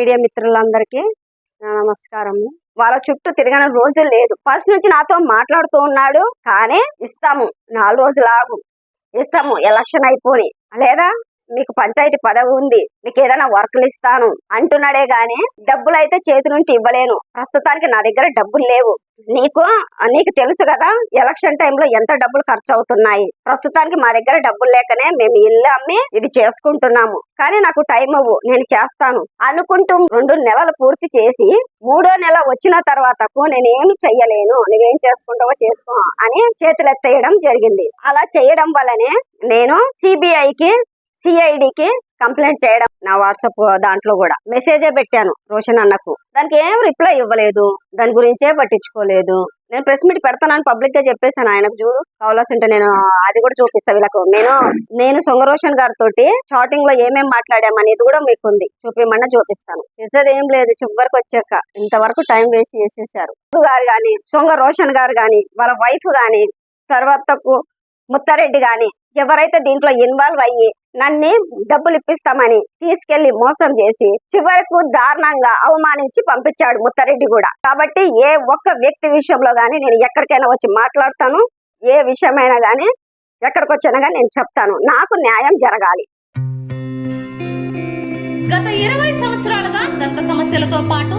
Media మిత్రులందరికీ నమస్కారము. వాళ్ళ చుట్టూ తిరగని రోజు లేదు. ఫస్ట్ నుంచి నాతో మాట్లాడుతూ ఉన్నాడు కానీ ఇస్తాము. నాలుగు రోజులు ఆగు. ఇస్తాము. ఎలక్షన్ అయిపోయి లేదా మీకు పంచాయతీ పదవి ఉంది మీకు ఏదైనా వర్కులు ఇస్తాను అంటున్నాడే గాని డబ్బులు అయితే చేతి నుంచి ఇవ్వలేను. ప్రస్తుతానికి నా దగ్గర డబ్బులు లేవు. నీకు నీకు తెలుసు కదా ఎలక్షన్ టైంలో ఎంత డబ్బులు ఖర్చు అవుతున్నాయి ప్రస్తుతానికి మా దగ్గర డబ్బులు లేకనే మేము ఇల్లు అమ్మి ఇది చేసుకుంటున్నాము. కానీ నాకు టైం అవ్వు నేను చేస్తాను. అనుకుంటూ రెండు నెలలు పూర్తి చేసి మూడో నెల వచ్చిన తర్వాతకు నేనేమి చెయ్యలేను. నువ్వేం చేసుకుంటావో చేసుకో అని చేతులు ఎత్తేయడం జరిగింది. అలా చేయడం వల్లనే నేను సిబిఐకి సిఐడికి కంప్లైంట్ చేయడం నా వాట్సాప్ దాంట్లో కూడా. మెసేజే పెట్టాను రోషన్ అన్నకు. దానికి ఏం రిప్లై ఇవ్వలేదు. దాని గురించే పట్టించుకోలేదు. నేను ప్రెస్ మీట్ పెడతానని పబ్లిక్గా చెప్పేశాను ఆయనకు చూడు. కావాల్సి ఉంటే నేను అది కూడా చూపిస్తా వీళ్ళకు. నేను నేను సొంగరోషన్ గారితో షార్టింగ్లో ఏమేం మాట్లాడామనేది కూడా మీకు ఉంది చూపిమన్నా చూపిస్తాను. చేసేది ఏం లేదు. చివరికి వచ్చాక ఇంతవరకు టైం వేస్ట్ చేసేసారు గారు గాని సొంగ రోషన్ గారు గాని వాళ్ళ వైఫ్ గాని తర్వాతకు ముత్తారెడ్డి గాని ఎవరైతే దీంట్లో ఇన్వాల్వ్ అయ్యి నన్ను డబ్బులు ఇప్పిస్తామని తీసుకెళ్ళి మోసం చేసి చివరకు దారుణంగా అవమానించి పంపించాడు ముత్తారెడ్డి కూడా. కాబట్టి ఏ ఒక్క వ్యక్తి విషయంలో గాని నేను ఎక్కడికైనా వచ్చి మాట్లాడతాను ఏ విషయమైనా గాని ఎక్కడికి వచ్చినా గానీ నేను చెప్తాను. నాకు న్యాయం జరగాలి. గత ఇరవై సంవత్సరాలుగా దంత సమస్యలతో పాటు